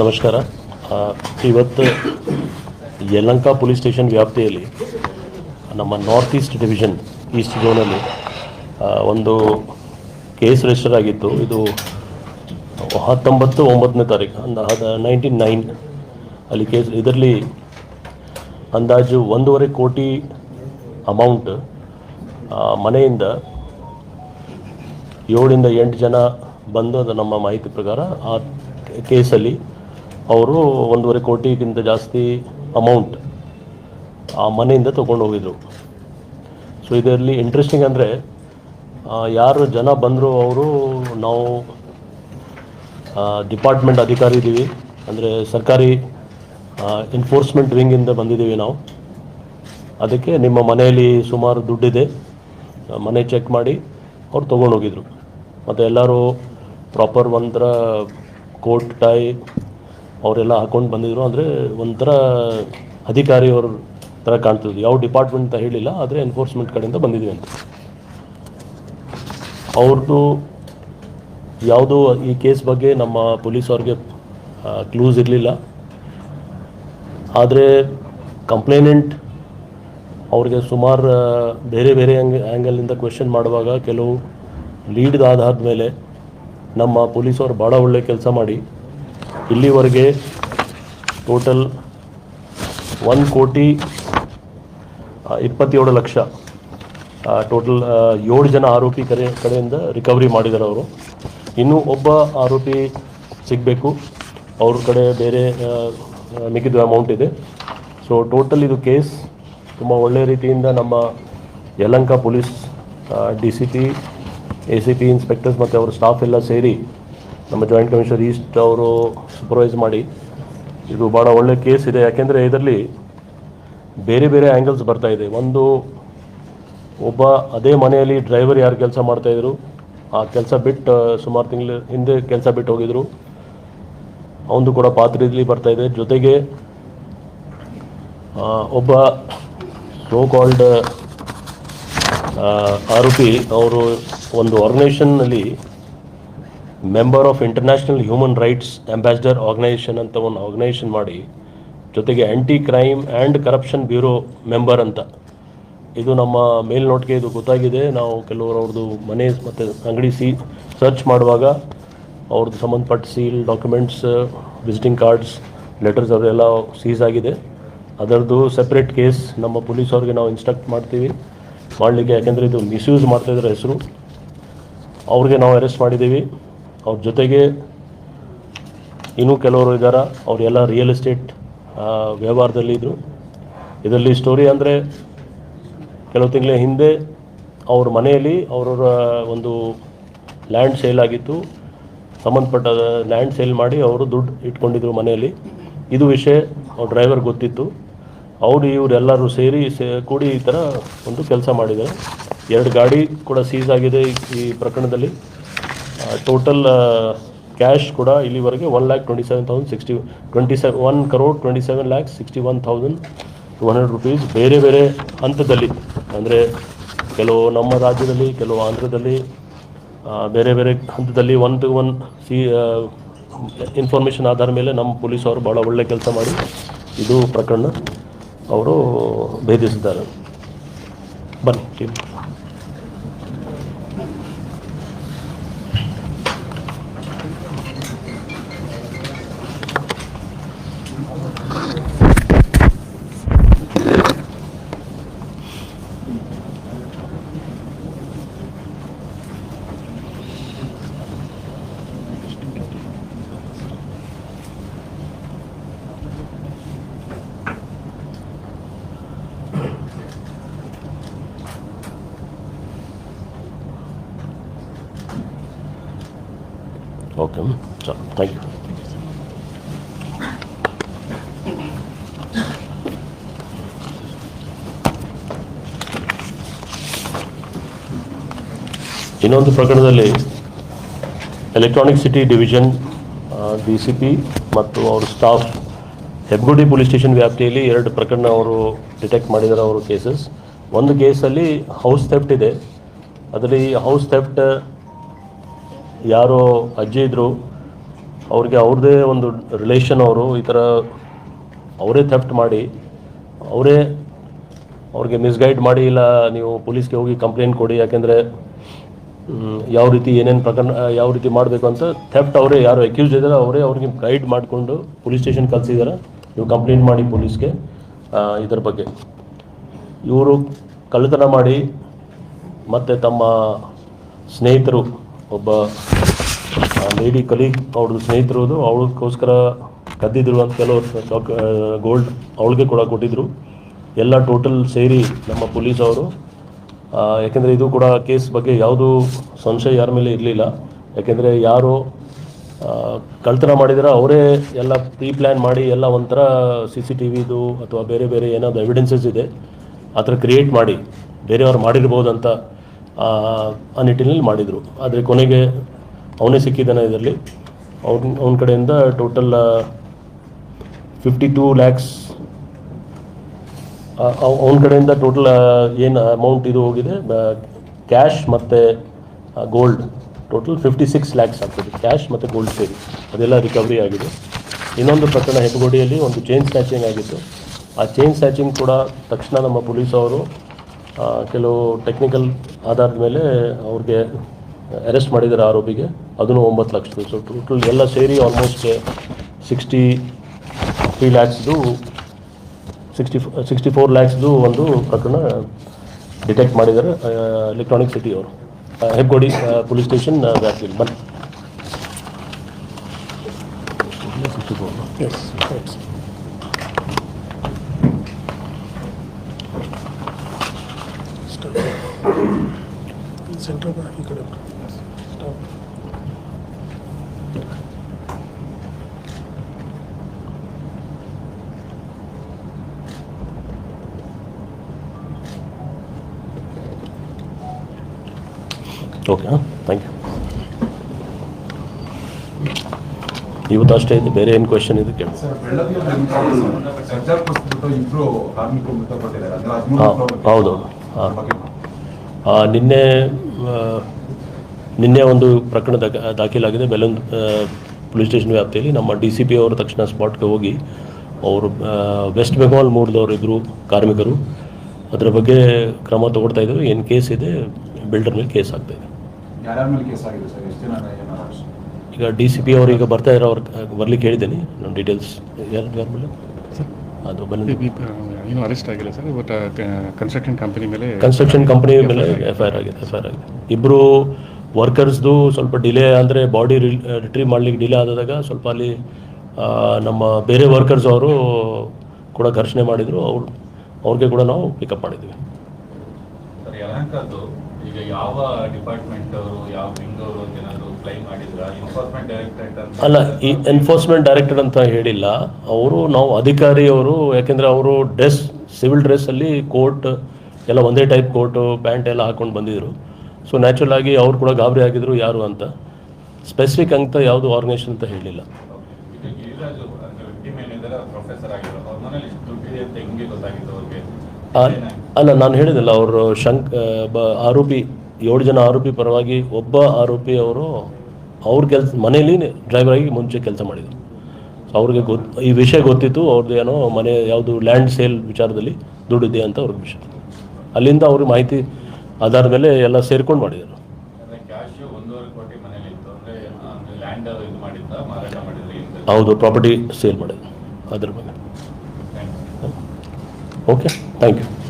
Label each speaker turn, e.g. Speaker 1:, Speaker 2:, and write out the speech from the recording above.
Speaker 1: ನಮಸ್ಕಾರ. ಇವತ್ತು Yelahanka police station ವ್ಯಾಪ್ತಿಯಲ್ಲಿ ನಮ್ಮ ನಾರ್ತ್ ಈಸ್ಟ್ ಡಿವಿಷನ್, ಈಸ್ಟ್ ಝೋನಲ್ಲಿ ಒಂದು ಕೇಸ್ ರಿಜಿಸ್ಟರ್ ಆಗಿತ್ತು. ಇದು ಹತ್ತೊಂಬತ್ತು ಒಂಬತ್ತನೇ ತಾರೀಕು ಅಂದ ನೈನ್ಟೀನ್ ನೈನ್ ಅಲ್ಲಿ ಕೇಸ್, ಇದರಲ್ಲಿ ಅಂದಾಜು ಒಂದೂವರೆ ಕೋಟಿ ಅಮೌಂಟ್ ಮನೆಯಿಂದ ಏಳಿಂದ ಎಂಟು ಜನ ಬಂದು ಅದು ನಮ್ಮ ಮಾಹಿತಿ ಪ್ರಕಾರ ಆ ಕೇಸಲ್ಲಿ ಅವರು ಒಂದೂವರೆ ಕೋಟಿಗಿಂತ ಜಾಸ್ತಿ ಅಮೌಂಟ್ ಆ ಮನೆಯಿಂದ ತೊಗೊಂಡು ಹೋಗಿದ್ರು. ಸೊ ಇದರಲ್ಲಿ ಇಂಟ್ರೆಸ್ಟಿಂಗ್ ಅಂದರೆ ಯಾರು ಜನ ಬಂದರು ಅವರು ನಾವು ಡಿಪಾರ್ಟ್ಮೆಂಟ್ ಅಧಿಕಾರಿ ಇದ್ದೀವಿ ಅಂದರೆ ಸರ್ಕಾರಿ ಎನ್ಫೋರ್ಸ್ಮೆಂಟ್ ವಿಂಗಿಂದ ಬಂದಿದ್ದೀವಿ ನಾವು. ಅದಕ್ಕೆ ನಿಮ್ಮ ಮನೆಯಲ್ಲಿ ಸುಮಾರು ದುಡ್ಡಿದೆ. ಮನೆ ಚೆಕ್ ಮಾಡಿ ಅವ್ರು ತೊಗೊಂಡೋಗಿದ್ರು ಮತ್ತು ಎಲ್ಲರೂ ಪ್ರಾಪರ್ ಒಂಥರ ಕೋಟ್ ಟೈ ಅವರೆಲ್ಲ ಹಾಕೊಂಡು ಬಂದಿದ್ರು. ಅಂದರೆ ಒಂಥರ ಅಧಿಕಾರಿಯವ್ರ ಥರ ಕಾಣ್ತಿದ್ರು ಯಾವ ಡಿಪಾರ್ಟ್ಮೆಂಟ್ ಅಂತ ಹೇಳಿಲ್ಲ, ಆದರೆ ಎನ್ಫೋರ್ಸ್ಮೆಂಟ್ ಕಡೆಯಿಂದ ಬಂದಿದ್ವಿ ಅಂತ. ಅವ್ರದ್ದು ಯಾವುದೂ ಈ ಕೇಸ್ ಬಗ್ಗೆ ನಮ್ಮ ಪೊಲೀಸ್ ಅವ್ರಿಗೆ ಕ್ಲೂಸ್ ಇರಲಿಲ್ಲ. ಆದರೆ ಕಂಪ್ಲೇನೆಂಟ್ ಅವ್ರಿಗೆ ಸುಮಾರು ಬೇರೆ ಬೇರೆ ಆ್ಯಂಗ್ ಆ್ಯಂಗಲಿಂದ ಕ್ವೆಶನ್ ಮಾಡುವಾಗ ಕೆಲವು ಲೀಡ್ದ ಆಧಾರದ ಮೇಲೆ ನಮ್ಮ ಪೊಲೀಸವ್ರು ಭಾಳ ಒಳ್ಳೆ ಕೆಲಸ ಮಾಡಿ ಇಲ್ಲಿವರೆಗೆ ಟೋಟಲ್ ಒನ್ ಕೋಟಿ ಇಪ್ಪತ್ತೇಳು ಲಕ್ಷ ಟೋಟಲ್ ಏಳು ಜನ ಆರೋಪಿ ಕರೆ, ಕಡೆಯಿಂದ ರಿಕವರಿ ಮಾಡಿದ್ದಾರೆ ಅವರು. ಇನ್ನೂ ಒಬ್ಬ ಆರೋಪಿ ಸಿಗಬೇಕು. ಅವ್ರ ಕಡೆ ಬೇರೆ ಮಿಕ್ಕಿದ ಅಮೌಂಟ್ ಇದೆ. ಸೊ ಟೋಟಲ್ ಇದು ಕೇಸ್ ತುಂಬ ಒಳ್ಳೆಯ ರೀತಿಯಿಂದ ನಮ್ಮ Yelahanka police D C P A C P inspectors ಮತ್ತು ಅವ್ರ ಸ್ಟಾಫ್ ಎಲ್ಲ ಸೇರಿ ನಮ್ಮ ಜಾಯಿಂಟ್ ಕಮಿಷನರ್ ಈಸ್ಟ್ ಅವರು ಸೂಪರ್ವೈಸ್ ಮಾಡಿ. ಇದು ಭಾಳ ಒಳ್ಳೆ ಕೇಸ್ ಇದೆ. ಯಾಕೆಂದರೆ ಇದರಲ್ಲಿ ಬೇರೆ ಬೇರೆ ಆ್ಯಂಗಲ್ಸ್ ಬರ್ತಾ ಇದೆ. ಒಂದು, ಒಬ್ಬ ಅದೇ ಮನೆಯಲ್ಲಿ ಡ್ರೈವರ್ ಯಾರು ಕೆಲಸ ಮಾಡ್ತಾಯಿದ್ರು ಆ ಕೆಲಸ ಬಿಟ್ಟು ಸುಮಾರು ತಿಂಗಳು ಹಿಂದೆ ಕೆಲಸ ಬಿಟ್ಟು ಹೋಗಿದ್ರು. ಅವನು ಕೂಡ ಪಾತ್ರ ಬರ್ತಾಯಿದೆ ಬರ್ತಾ ಇದೆ. ಜೊತೆಗೆ ಒಬ್ಬ ಸೋ ಕಾಲ್ಡ್ ಆರೋಪಿ, ಅವರು ಒಂದು ಆರ್ಗನೈಸೇಷನ್ನಲ್ಲಿ member of international human rights ambassador organisation ಅಂತ ಒಂದು ಆರ್ಗನೈಸೇಷನ್ ಮಾಡಿ, ಜೊತೆಗೆ anti crime and corruption bureau member ಅಂತ. ಇದು ನಮ್ಮ ಮೇಲ್ನೋಟಿಗೆ ಇದು ಗೊತ್ತಾಗಿದೆ. ನಾವು ಕೆಲವರು ಅವ್ರದ್ದು ಮನೆ ಮತ್ತು ಅಂಗಡಿ ಸಿ ಸರ್ಚ್ ಮಾಡುವಾಗ ಅವ್ರದ್ದು ಸಂಬಂಧಪಟ್ಟ seal documents visiting cards letters ಅದೆಲ್ಲ ಸೀಸ್ ಆಗಿದೆ. ಅದರದ್ದು ಸೆಪ್ರೇಟ್ ಕೇಸ್ ನಮ್ಮ ಪೊಲೀಸವ್ರಿಗೆ ನಾವು ಇನ್ಸ್ಟ್ರಕ್ಟ್ ಮಾಡ್ತೀವಿ. ಮಾಡಲಿಕ್ಕೆ ಯಾಕೆಂದರೆ ಇದು ಮಿಸ್ಯೂಸ್ ಮಾಡ್ತಾಯಿದ್ರೆ ಹೆಸರು. ಅವ್ರಿಗೆ ನಾವು ಅರೆಸ್ಟ್ ಮಾಡಿದ್ದೀವಿ. ಅವ್ರ ಜೊತೆಗೆ ಇನ್ನೂ ಕೆಲವರು ಇದ್ದಾರೆ ಅವರೆಲ್ಲ ರಿಯಲ್ ಎಸ್ಟೇಟ್ ವ್ಯವಹಾರದಲ್ಲಿ ಇದ್ದರು ಇದರಲ್ಲಿ ಸ್ಟೋರಿ ಅಂದರೆ ಕೆಲವು ತಿಂಗಳ ಹಿಂದೆ ಅವ್ರ ಮನೆಯಲ್ಲಿ ಅವರ ಒಂದು ಲ್ಯಾಂಡ್ ಸೇಲ್ ಆಗಿತ್ತು. ಸಂಬಂಧಪಟ್ಟ ಲ್ಯಾಂಡ್ ಸೇಲ್ ಮಾಡಿ ಅವರು ದುಡ್ಡು ಇಟ್ಕೊಂಡಿದ್ರು ಮನೆಯಲ್ಲಿ. ಇದು ವಿಷಯ ಅವ್ರ ಡ್ರೈವರ್ ಗೊತ್ತಿತ್ತು. ಅವರು ಇವರೆಲ್ಲರೂ ಸೇರಿ ಸೇ, ಕೂಡಿ ಈ ಥರ ಒಂದು ಕೆಲಸ ಮಾಡಿದ್ದಾರೆ. ಎರಡು ಗಾಡಿ ಕೂಡ ಸೀಸ್ ಆಗಿದೆ ಈ ಪ್ರಕರಣದಲ್ಲಿ. ಟೋಟಲ್ ಕ್ಯಾಶ್ ಕೂಡ ಇಲ್ಲಿವರೆಗೆ one lakh twenty seven thousand sixty twenty seven one crore twenty seven lakh sixty one thousand two hundred rupees ಬೇರೆ ಬೇರೆ ಹಂತದಲ್ಲಿ. ಅಂದರೆ ಕೆಲವು ನಮ್ಮ ರಾಜ್ಯದಲ್ಲಿ, ಕೆಲವು ಆಂಧ್ರದಲ್ಲಿ ಬೇರೆ ಬೇರೆ ಹಂತದಲ್ಲಿ one two one C information ಆಧಾರ ಮೇಲೆ ನಮ್ಮ ಪೊಲೀಸ್ ಅವರು ಭಾಳ ಒಳ್ಳೆ ಕೆಲಸ ಮಾಡಿ ಇದು ಪ್ರಕರಣ ಅವರು ಭೇದಿಸಿದ್ದಾರೆ. ಬನ್ನಿ ಟೀಮ್ ಓಕೆ ಚಲೋ ಥ್ಯಾಂಕ್ ಯು ಇನ್ನೊಂದು ಪ್ರಕರಣದಲ್ಲಿ electronic city division D C P ಮತ್ತು ಅವ್ರ ಸ್ಟಾಫ್ ಹೆಬ್ಗುಡಿ ಪೊಲೀಸ್ ಸ್ಟೇಷನ್ ವ್ಯಾಪ್ತಿಯಲ್ಲಿ ಎರಡು ಪ್ರಕರಣ ಅವರು ಡಿಟೆಕ್ಟ್ ಮಾಡಿದ್ದಾರೆ ಅವರು ಕೇಸಸ್ ಒಂದು ಕೇಸಲ್ಲಿ ಹೌಸ್ ಥೆಫ್ಟ್ ಇದೆ. ಅದರಲ್ಲಿ ಹೌಸ್ ಥೆಫ್ಟ್ ಯಾರೋ ಅಜ್ಜಿ ಇದ್ದರು ಅವ್ರಿಗೆ ಅವ್ರದ್ದೇ ಒಂದು ರಿಲೇಷನ್ ಅವರು, ಈ ಥರ ಅವರೇ ಥೆಫ್ಟ್ ಮಾಡಿ, ಅವರೇ ಅವ್ರಿಗೆ ಮಿಸ್ಗೈಡ್ ಮಾಡಿ, ಇಲ್ಲ ನೀವು ಪೊಲೀಸ್ಗೆ ಹೋಗಿ ಕಂಪ್ಲೇಂಟ್ ಕೊಡಿ, ಯಾಕೆಂದರೆ ಯಾವ ರೀತಿ ಏನೇನು ಪ್ರಕರಣ, ಯಾವ ರೀತಿ ಮಾಡಬೇಕು ಅಂತ ಥೆಫ್ಟ್ ಅವರೇ, ಯಾರು ಅಕ್ಯೂಸ್ ಇದ್ದಾರೆ ಅವರೇ ಅವ್ರಿಗೆ ಗೈಡ್ ಮಾಡಿಕೊಂಡು ಪೊಲೀಸ್ ಸ್ಟೇಷನ್ ಕಳಿಸಿದ್ದಾರೆ ನೀವು ಕಂಪ್ಲೇಂಟ್ ಮಾಡಿ ಪೊಲೀಸ್ಗೆ ಇದರ ಇದ್ರ ಬಗ್ಗೆ. ಇವರು ಕಳ್ಳತನ ಮಾಡಿ, ಮತ್ತು ತಮ್ಮ ಸ್ನೇಹಿತರು ಒಬ್ಬ ಲೇಡಿ ಕಲೀಗ್ ಅವ್ರದ್ದು ಸ್ನೇಹಿತರದು ಅವಳಕ್ಕೋಸ್ಕರ ಕದ್ದಿದ್ರು ಅಂತ ಕೆಲವು ಡಾಕ್ ಗೋಲ್ಡ್ ಅವಳಿಗೆ ಕೂಡ ಕೊಟ್ಟಿದ್ದರು ಎಲ್ಲ ಟೋಟಲ್ ಸೇರಿ ನಮ್ಮ ಪೊಲೀಸ್ ಅವರು. ಯಾಕೆಂದರೆ ಇದು ಕೂಡ ಕೇಸ್ ಬಗ್ಗೆ ಯಾವುದೂ ಸಂಶಯ ಯಾರ ಮೇಲೆ ಇರಲಿಲ್ಲ. ಯಾಕೆಂದರೆ ಯಾರು ಕಳ್ತನ ಮಾಡಿದ್ರೆ ಅವರೇ ಎಲ್ಲ ಪ್ರೀ ಪ್ಲ್ಯಾನ್ ಮಾಡಿ ಎಲ್ಲ ಒಂಥರ ಸಿ ಸಿ ಟಿ ವಿದು ಅಥವಾ ಬೇರೆ ಬೇರೆ ಏನಾದರೂ ಎವಿಡೆನ್ಸಸ್ ಇದೆ, ಆ ಥರ ಕ್ರಿಯೇಟ್ ಮಾಡಿ, ಬೇರೆಯವ್ರು ಮಾಡಿರ್ಬೋದು ಅಂತ ಆ, ನಿಟ್ಟಿನಲ್ಲಿ ಮಾಡಿದರು. ಆದರೆ ಕೊನೆಗೆ ಅವನೇ ಸಿಕ್ಕಿದ್ದಾನೆ ಇದರಲ್ಲಿ. ಅವ್ನ ಅವನ ಕಡೆಯಿಂದ ಟೋಟಲ್ ಫಿಫ್ಟಿ ಟೂ ಲ್ಯಾಕ್ಸ್ ಅವನ ಕಡೆಯಿಂದ ಟೋಟಲ್ ಏನು ಅಮೌಂಟ್ ಇದು ಹೋಗಿದೆ ಕ್ಯಾಶ್ ಮತ್ತು gold total fifty six lakhs ಆಗ್ತದೆ. ಕ್ಯಾಶ್ ಮತ್ತು ಗೋಲ್ಡ್ ಸೇರಿ. ಅದೆಲ್ಲ ರಿಕವರಿ ಆಗಿದೆ. ಇನ್ನೊಂದು ಪ್ರಕರಣ ಹೆಬ್ಬಗೋಡಿಯಲ್ಲಿ ಒಂದು ಚೈನ್ ಸ್ನ್ಯಾಚಿಂಗ್ ಆಗಿತ್ತು. ಆ ಚೈನ್ ಸ್ನ್ಯಾಚಿಂಗ್ ಕೂಡ ತಕ್ಷಣ ನಮ್ಮ ಪೊಲೀಸ್ ಅವರು ಕೆಲವು ಟೆಕ್ನಿಕಲ್ ಆಧಾರದ ಮೇಲೆ ಅವ್ರಿಗೆ ಅರೆಸ್ಟ್ ಮಾಡಿದ್ದಾರೆ ಆರೋಪಿಗೆ. ಅದನ್ನು ಒಂಬತ್ತು ಲಕ್ಷದ್ದು ಸೊ ಟೋಟಲ್ ಎಲ್ಲ ಸೇರಿ ಆಲ್ಮೋಸ್ಟ್ ಸಿಕ್ಸ್ಟಿ ತ್ರೀ ಲ್ಯಾಕ್ಸ್ದು ಸಿಕ್ಸ್ಟಿ ಸಿಕ್ಸ್ಟಿ ಫೋರ್ ಲ್ಯಾಕ್ಸ್ದು ಒಂದು ಪ್ರಕರಣ ಡಿಟೆಕ್ಟ್ ಮಾಡಿದ್ದಾರೆ ಎಲೆಕ್ಟ್ರಾನಿಕ್ ಸಿಟಿ ಅವರು. ಹೆಗ್ಗೋಡಿ ಪೊಲೀಸ್ ಸ್ಟೇಷನ್ ವ್ಯಾಪ್ತಿಯಲ್ಲಿ ಬನ್ನಿ.
Speaker 2: ಸೆಂಟ್ರಲ್ ಬ್ಯಾಂಕ್ ಈ ಕಡೆ ಸ್ಟಾಪ್
Speaker 1: ಓಕೆ ಹಾಂ ಥ್ಯಾಂಕ್ ಯು ಇವತ್ತು ಅಷ್ಟೇ ಇದೆ ಬೇರೆ ಏನು ಕ್ವೆಶನ್ ಇದೆ ಕೇಳಿ
Speaker 3: ಸರ್ ಬೆಳ್ಳದಿಯಲ್ಲಿ ಸರ್ಜಾರ್ ಬಿಟ್ಟು ಇಬ್ರು ಕಾರ್ಮಿಕರು ಮೃತಪಟ್ಟಿದ್ದಾರೆ ಅಂದ್ರೆ
Speaker 1: ಹಾಂ
Speaker 3: ಹದಿಮೂರು
Speaker 1: ಹೌದು ಹಾಂ
Speaker 3: ಬಗ್ಗೆ
Speaker 1: ಆ, ನಿನ್ನೆ ಆ, ನಿನ್ನೆ ಒಂದು ಪ್ರಕರಣ ದಾಖ ದಾಖಲಾಗಿದೆ. ಬೆಲೂನ್ ಪೊಲೀಸ್ ಸ್ಟೇಷನ್ ವ್ಯಾಪ್ತಿಯಲ್ಲಿ ನಮ್ಮ ಡಿ ಸಿ ಪಿ ಅವರು ತಕ್ಷಣ ಸ್ಪಾಟ್ಗೆ ಹೋಗಿ ಅವರು ವೆಸ್ಟ್ ಬೆಂಗಾಲ್ ಮೂರ್ದವರು ಇಬ್ಬರು ಕಾರ್ಮಿಕರು. ಅದರ ಬಗ್ಗೆ ಕ್ರಮ ತಗೊಳ್ತಾ ಇದ್ದರು. ಏನು ಕೇಸ್ ಇದೆ ಬಿಲ್ಡರ್ ಮೇಲೆ ಕೇಸ್ ಆಗ್ತಾ ಇದೆ.
Speaker 3: ಯಾರ್ಯಾರ ಮೇಲೆ ಕೇಸ್ ಆಗಿದೆ ಸರ್? ಎಷ್ಟು ಜನ ಏನಾದ್ರು?
Speaker 1: ಈಗ ಡಿ ಸಿ ಪಿ ಅವರು ಈಗ ಬರ್ತಾ ಇರೋ ಅವ್ರು ಬರ್ಲಿಕ್ಕೆ ಹೇಳಿದ್ದೀನಿ. ನಾನು ಡೀಟೇಲ್ಸ್ ಯಾರು ಯಾರ ಮೇಲೆ ಅದು ಬನ್ನಿ
Speaker 4: ಇನ್ನೂ ಅರೆಸ್ಟ್ ಆಗಿಲ್ಲ ಸರ್ ಬಟ್ ಕನ್ಸ್ಟ್ರಕ್ಷನ್ ಕಂಪನಿ ಮೇಲೆ
Speaker 1: ಕನ್ಸ್ಟ್ರಕ್ಷನ್ ಕಂಪನಿ ಮೇಲೆ ಎಫ್ ಐ ಆರ್ ಆಗಿದೆ ಎಫ್ ಐ ಆರ್ ಆಗಿದೆ. ಇಬ್ಬರು ವರ್ಕರ್ಸ್ದು ಸ್ವಲ್ಪ ಡಿಲೇ ಅಂದರೆ ಬಾಡಿ ರಿಟ್ರೀವ್ ಮಾಡ್ಲಿಕ್ಕೆ ಡಿಲೇ ಆದಾಗ ಸ್ವಲ್ಪ ಅಲ್ಲಿ ನಮ್ಮ ಬೇರೆ ವರ್ಕರ್ಸ್ ಅವರು ಕೂಡ ಘರ್ಷಣೆ ಮಾಡಿದರು ಅವ್ರು ಅವ್ರಿಗೆ ಕೂಡ ನಾವು ಪಿಕಪ್ ಮಾಡಿದ್ವಿ.
Speaker 5: ಈಗ ಯಾವ ಡಿಪಾರ್ಟ್ಮೆಂಟ್ ಅವರು ಯಾವ ವಿಂಗ್ ಅವರು ಏನಾದರೂ ಫ್ಲೈ ಮಾಡಿದ್ರ? ಎನ್ಫೋರ್ಸ್ಮೆಂಟ್ ಡೈರೆಕ್ಟರೇಟ್ ಅಂತ
Speaker 1: ಅಲ್ಲ ಈ ಎನ್ಫೋರ್ಸ್ಮೆಂಟ್ ಡೈರೆಕ್ಟರ್ ಅಂತ ಹೇಳಿಲ್ಲ. ಅವರು ನಾವು ಅಧಿಕಾರಿಯವರು ಯಾಕೆಂದರೆ ಅವರು ಡ್ರೆಸ್ ಸಿವಿಲ್ ಡ್ರೆಸ್ಸಲ್ಲಿ ಕೋಟ್ ಎಲ್ಲ ಒಂದೇ ಟೈಪ್ ಕೋಟು ಪ್ಯಾಂಟ್ ಎಲ್ಲ ಹಾಕೊಂಡು ಬಂದಿದ್ರು. ಸೊ ನ್ಯಾಚುರಲ್ ಆಗಿ ಅವ್ರು ಕೂಡ ಗಾಬರಿ ಆಗಿದ್ರು ಯಾರು ಅಂತ. ಸ್ಪೆಸಿಫಿಕ್ ಅಂತ ಯಾವುದು ಆರ್ಗನೈಸೇಷನ್ ಅಂತ ಹೇಳಿಲ್ಲ.
Speaker 5: ಈಗ ಗಿರಿರಾಜು ಅಂದ್ರೆ ವಿಕ್ಟಿಮ್ ಏನಿದ್ದಾರೆ ಪ್ರೊಫೆಸರ್ ಆಗಿರೋ ಅವ್ರ ಮನೇಲಿ ಇಷ್ಟು ದುಡ್ಡಿದೆ ಅಂತ ಹೆಂಗೆ ಗೊತ್ತಾಗಿತ್ತು ಅವ್ರಿಗೆ?
Speaker 1: ಅಲ್ಲ ನಾನು ಹೇಳಿದಲ್ಲ ಅವರು ಶಂಕ್ ಬ- ಆರೋಪಿ ಏಳು ಜನ ಆರೋಪಿ ಪರವಾಗಿ ಒಬ್ಬ ಆರೋಪಿ ಅವರು ಅವ್ರ ಕೆಲಸ ಮನೇಲಿ ಡ್ರೈವರ್ ಆಗಿ ಮುಂಚೆ ಕೆಲಸ ಮಾಡಿದರು. ಸೊ ಅವ್ರಿಗೆ ಗೊತ್ತು ಈ ವಿಷಯ ಗೊತ್ತಿತ್ತು ಅವ್ರದ್ದು ಏನೋ ಮನೆ ಯಾವುದು ಲ್ಯಾಂಡ್ ಸೇಲ್ ವಿಚಾರದಲ್ಲಿ ದುಡ್ಡಿದೆ ಅಂತ ಅವ್ರಿಗೆ ವಿಷಯ. ಅಲ್ಲಿಂದ ಅವ್ರಿಗೆ ಮಾಹಿತಿ ಆಧಾರದ ಮೇಲೆ ಎಲ್ಲ ಸೇರ್ಕೊಂಡು ಮಾಡಿದರು. ಹೌದು ಪ್ರಾಪರ್ಟಿ ಸೇಲ್ ಮಾಡಿದ್ರು ಅದ್ರ ಬಗ್ಗೆ Okay, thank you.